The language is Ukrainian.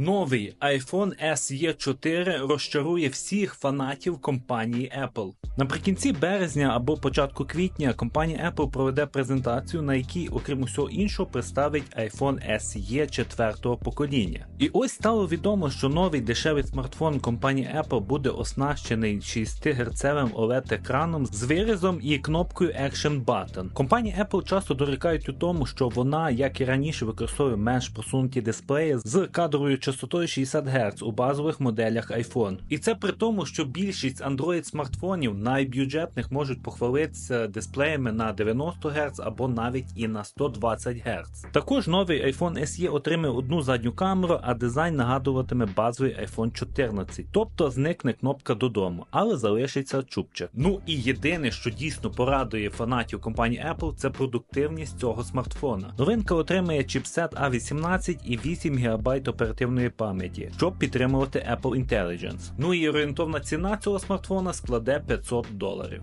Новий iPhone SE 4 розчарує всіх фанатів компанії Apple. Наприкінці березня або початку квітня компанія Apple проведе презентацію, на якій, окрім усього іншого, представить iPhone SE 4 покоління. І ось стало відомо, що новий дешевий смартфон компанії Apple буде оснащений 6 Гц oled екраном з вирізом і кнопкою Action Button. Компанії Apple часто дорікають у тому, що вона, як і раніше, використовує менш просунуті дисплеї з кадровою частотою 60 Гц у базових моделях iPhone. І це при тому, що більшість Android смартфонів найбюджетних можуть похвалитися дисплеями на 90 Гц або навіть і на 120 Гц. Також новий iPhone SE отримає одну задню камеру, а дизайн нагадуватиме базовий iPhone 14. Тобто зникне кнопка додому, але залишиться чубчик. Ну і єдине, що дійсно порадує фанатів компанії Apple, це продуктивність цього смартфона. Новинка отримає чіпсет A18 і 8 ГБ оперативної пам'яті, щоб підтримувати Apple Intelligence. Ну і орієнтовна ціна цього смартфона складе 500 доларів.